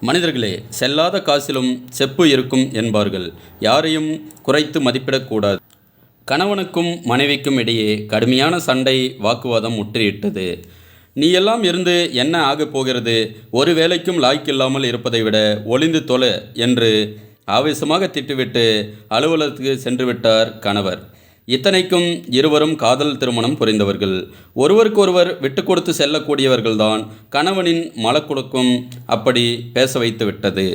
மனிதர்களே செல்லாத காசிலும் செப்பு இருக்கும் என்பார்கள். யாரையும் குறைத்து மதிப்பிடக்கூடாது. கணவனுக்கும் மனைவிக்கும் இடையே கடுமையான சண்டை வாக்குவாதம் முற்றியிட்டது நீ எல்லாம் இருந்து என்ன ஆகப் போகிறது? ஒரு வேலைக்கும் லாய்க்கில்லாமல் இருப்பதை விட ஒளிந்து தொலை என்று ஆவேசமாக திட்டுவிட்டு அலுவலகத்துக்கு சென்றுவிட்டார் கணவர். இத்தனைக்கும் இருவரும் காதல் திருமணம் புரிந்தவர்கள். ஒருவருக்கொருவர் விட்டு கொடுத்து செல்லக்கூடியவர்கள்தான் கணவனின் மலக்குடுக்கும் அப்படி பேச வைத்து விட்டது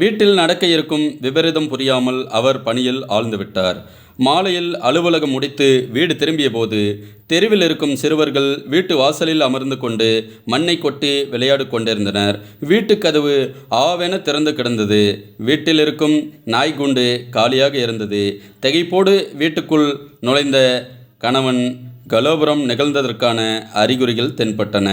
வீட்டில் நடக்க இருக்கும் விபரீதம் புரியாமல் அவர் பணியில் ஆழ்ந்துவிட்டார் மாலையில் அலுவலகம் முடித்து வீடு திரும்பிய போது தெருவில் இருக்கும் சிறுவர்கள் வீட்டு வாசலில் அமர்ந்து கொண்டு மண்ணை கொட்டி விளையாடு கொண்டிருந்தனர். வீட்டு கதவு ஆவென திறந்து கிடந்தது. வீட்டில் இருக்கும் நாய்குண்டு காலியாக இருந்தது. திகைப்போடு வீட்டுக்குள் நுழைந்த கணவன் கலோபுரம் நிகழ்ந்ததற்கான அறிகுறிகள் தென்பட்டன.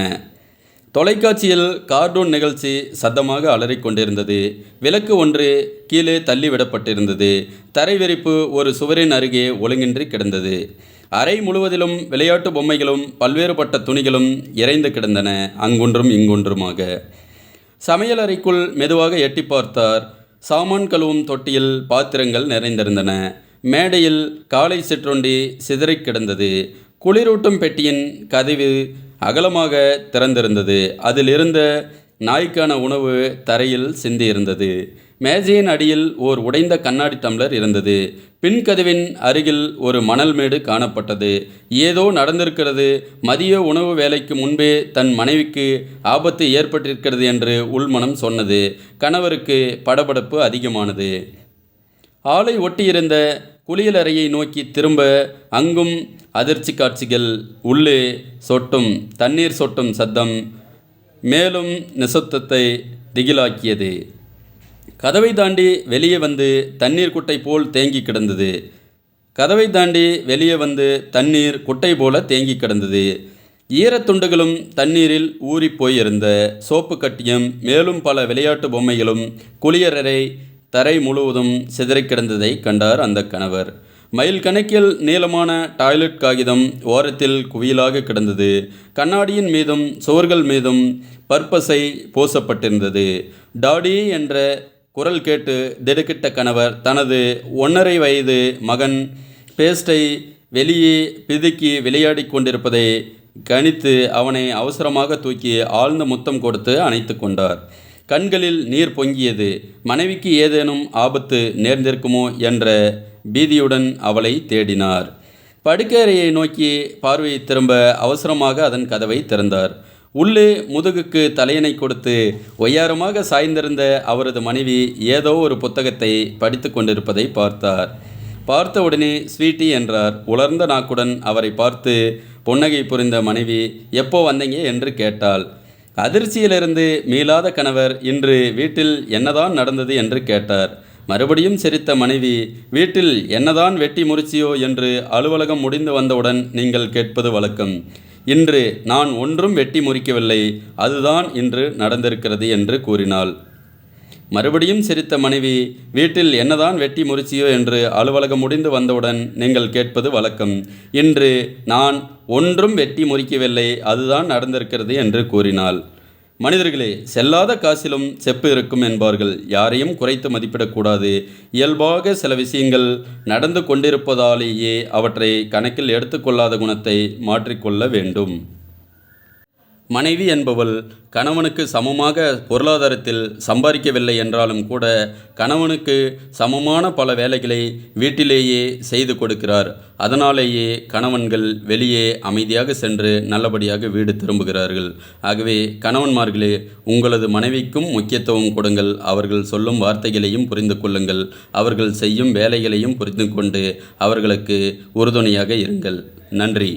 தொலைக்காட்சியில் கார்டூன் நிகழ்ச்சி சத்தமாக அலறிக்கொண்டிருந்தது. விளக்கு ஒன்று கீழே தள்ளிவிடப்பட்டிருந்தது. தரைவிரிப்பு ஒரு சுவரின் அருகே ஒழுங்கின்றி கிடந்தது. அறை முழுவதிலும் விளையாட்டு பொம்மைகளும் பல்வேறுபட்ட துணிகளும் இறைந்து கிடந்தன. அங்கொன்றும் இங்கொன்றுமாக. சமையல் அறைக்குள் மெதுவாக எட்டி பார்த்தார். சாமான் கழுவும் தொட்டியில் பாத்திரங்கள் நிறைந்திருந்தன. மேடையில் காலை சிற்றுண்டி சிதறிக் கிடந்தது. குளிரூட்டும் பெட்டியின் கதவு அகலமாக திறந்திருந்தது. அதில் இருந்த நாய்க்கான உணவு தரையில் சிந்தியிருந்தது. மேஜையின் அடியில் ஓர் உடைந்த கண்ணாடி டம்ளர் இருந்தது. பின்கதவின் அருகில் ஒரு மணல் மேடு காணப்பட்டது. ஏதோ நடந்திருக்கிறது. மதிய உணவு வேலைக்கு முன்பே தன் மனைவிக்கு ஆபத்து ஏற்பட்டிருக்கிறது என்று உள்மனம் சொன்னது. கணவருக்கு படபடப்பு அதிகமானது. ஆலை ஒட்டியிருந்த குளியலறையை நோக்கி திரும்ப அங்கும் அதிர்ச்சி காட்சிகள் உள்ளே சொட்டும் தண்ணீர் சொட்டும் சத்தம் மேலும் நிசத்தத்தை திகிலாக்கியது. கதவை தாண்டி வெளியே வந்து தண்ணீர் குட்டை போல் தேங்கி கிடந்தது. கதவை தாண்டி வெளியே வந்து தண்ணீர் குட்டை போல தேங்கி கிடந்தது. ஈரத்துண்டுகளும் தண்ணீரில் ஊறிப் போயிருந்த சோப்பு கட்டியும் மேலும் பல விளையாட்டு பொம்மைகளும் குளியரரை தரை முழுவதும் சிதறிக் கிடந்ததை கண்டார் அந்த கணவர். மைல் கணக்கில் நீளமான டாய்லெட் காகிதம் ஓரத்தில் குவியலாக கிடந்தது. கண்ணாடியின் மீதும் சுவர்கள் மீதும் பற்பசை பூசப்பட்டிருந்தது. டாடி என்ற குரல் கேட்டு திடுக்கிட்ட கணவர் தனது ஒன்றரை வயது மகன் பேஸ்டை வெளியே பிதுக்கி விளையாடிக் கொண்டிருப்பதை கணித்து அவனை அவசரமாக தூக்கி ஆழ்ந்த முத்தம் கொடுத்து அணைத்து கொண்டார். கண்களில் நீர் பொங்கியது. மனைவிக்கு ஏதேனும் ஆபத்து நேர்ந்திருக்குமோ என்ற பீதியுடன் அவளை தேடினார். படுக்கையறையை நோக்கி பார்வையை திரும்ப அவசரமாக அதன் கதவை திறந்தார். உள்ளே முதுகுக்கு தலையணை கொடுத்து ஒய்யாரமாக சாய்ந்திருந்த அவரது மனைவி ஏதோ ஒரு புத்தகத்தை படித்து கொண்டிருப்பதை பார்த்தார். பார்த்த உடனே ஸ்வீட்டி என்றார். உலர்ந்த நாக்குடன் அவரை பார்த்து புன்னகை புரிந்த மனைவி எப்போ வந்தீங்க? என்று கேட்டாள். அதிர்ச்சியிலிருந்து மீளாத கணவர் இன்று வீட்டில் என்னதான் நடந்தது என்று கேட்டார். மறுபடியும் சிரித்த மனைவி வீட்டில் என்னதான் வெட்டி முறிச்சியோ என்று அலுவலகம் முடிந்து வந்தவுடன் நீங்கள் கேட்பது வழக்கம். இன்று நான் ஒன்றும் வெட்டி முறிக்கவில்லை. அதுதான் இன்று நடந்திருக்கிறது என்று கூறினாள். மறுபடியும் சிரித்த மனைவி வீட்டில் என்னதான் வெட்டி முறிச்சியோ என்று அலுவலகம் முடிந்து வந்தவுடன் நீங்கள் கேட்பது வழக்கம். இன்று நான் ஒன்றும் வெட்டி முறிக்கவில்லை அதுதான் நடந்திருக்கிறது என்று கூறினாள். மனிதர்களே செல்லாத காசிலும் செப்பு இருக்கும் என்பார்கள். யாரையும் குறைத்து மதிப்பிடக்கூடாது. இயல்பாக சில விஷயங்கள் நடந்து கொண்டிருப்பதாலேயே அவற்றை கணக்கில் எடுத்துக்கொள்ளாத குணத்தை மாற்றிக்கொள்ள வேண்டும். மனைவி என்பவள் கணவனுக்கு சமமாக பொருளாதாரத்தில் சம்பாதிக்கவில்லை என்றாலும் கூட கணவனுக்கு சமமான பல வேலைகளை வீட்டிலேயே செய்து கொடுக்கிறார். அதனாலேயே கணவன்கள் வெளியே அமைதியாக சென்று நல்லபடியாக வீடு திரும்புகிறார்கள். ஆகவே கணவன்மார்களே உங்களது மனைவிக்கும் முக்கியத்துவம் கொடுங்கள். அவர்கள் சொல்லும் வார்த்தைகளையும் புரிந்து கொள்ளுங்கள். அவர்கள் செய்யும் வேலைகளையும் புரிந்து கொண்டு அவர்களுக்கு உறுதுணையாக இருங்கள். நன்றி.